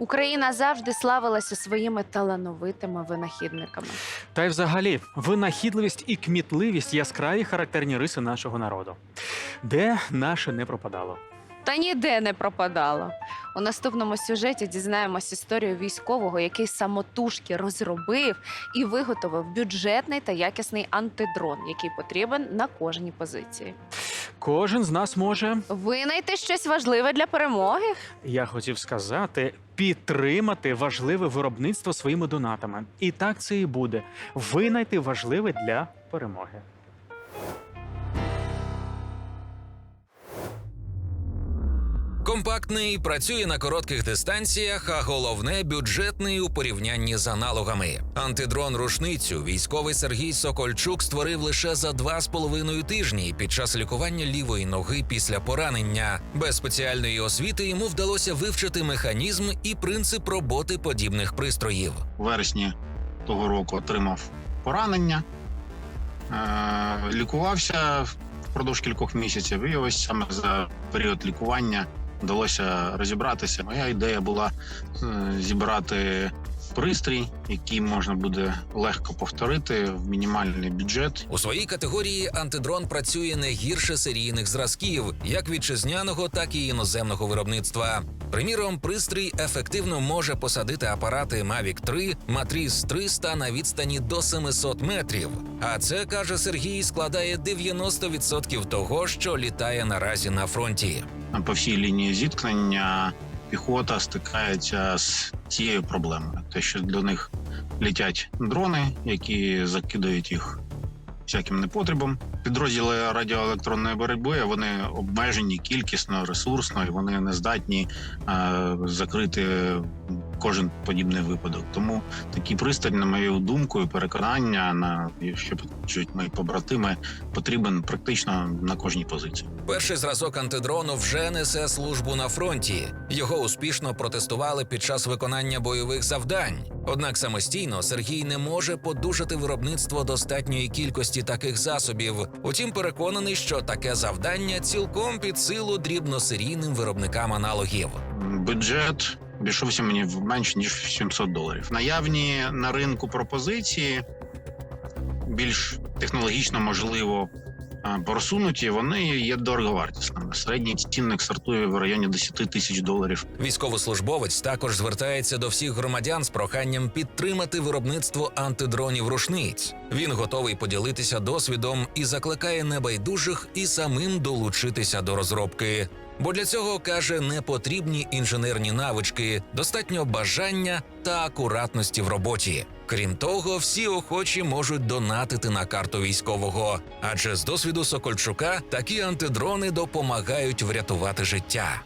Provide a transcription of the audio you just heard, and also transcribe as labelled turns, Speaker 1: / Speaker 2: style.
Speaker 1: Україна завжди славилася своїми талановитими винахідниками.
Speaker 2: Та й взагалі, винахідливість і кмітливість яскраві характерні риси нашого народу. Де наше не пропадало?
Speaker 1: Та ніде не пропадало. У наступному сюжеті дізнаємось історію військового, який самотужки розробив і виготовив бюджетний та якісний антидрон, який потрібен на кожній позиції.
Speaker 2: Кожен з нас може,
Speaker 1: Винайти щось важливе для перемоги.
Speaker 2: я хотів сказати, підтримати важливе виробництво своїми донатами. І так це і буде. Винайти важливе для перемоги.
Speaker 3: Компактний, працює на коротких дистанціях, а головне бюджетний у порівнянні з аналогами. Антидрон рушницю військовий Сергій Сокольчук створив лише за два з половиною тижні під час лікування лівої ноги після поранення. Без спеціальної освіти йому вдалося вивчити механізм і принцип роботи подібних пристроїв.
Speaker 4: У вересні того року отримав поранення, е, лікувався впродовж кількох місяців, і саме за період лікування вдалося розібратися. Моя ідея була е, зібрати пристрій, який можна буде легко повторити в мінімальний бюджет
Speaker 3: У своїй категорії антидрон працює не гірше серійних зразків, як вітчизняного, так і іноземного виробництва. Приміром, пристрій ефективно може посадити апарати Mavic 3, Matriz 300 на відстані до 700 метрів. А це каже Сергій, складає 90% того, що літає наразі на фронті.
Speaker 4: по всій лінії зіткнення піхота стикається з цією проблемою. Те, що до них летять дрони, які закидають їх всяким непотребом. Підрозділи радіоелектронної боротьби вони обмежені кількісно, ресурсно, і вони не здатні е, закрити кожен подібний випадок. Тому такий пристань, на мою думку, і переконання, на що підтверджують мої побратими, потрібен практично на кожній позиції.
Speaker 3: Перший зразок антидрону вже несе службу на фронті. Його успішно протестували під час виконання бойових завдань. Однак самостійно Сергій не може подужати виробництво достатньої кількості таких засобів. Утім, переконаний, що таке завдання цілком під силу дрібносерійним виробникам аналогів.
Speaker 4: бюджет обійшовся мені в менш ніж 700 доларів. Наявні на ринку пропозиції більш технологічно можливо просунуті, вони є дороговартісними. Середній цінник стартує в районі 10 тисяч доларів.
Speaker 3: Військовослужбовець також звертається до всіх громадян з проханням підтримати виробництво антидронів рушниць. Він готовий поділитися досвідом і закликає небайдужих і самим долучитися до розробки. Бо для цього каже, не потрібні інженерні навички, достатньо бажання та акуратності в роботі. Крім того, всі охочі можуть донатити на карту військового, адже з досвіду Сокольчука такі антидрони допомагають врятувати життя.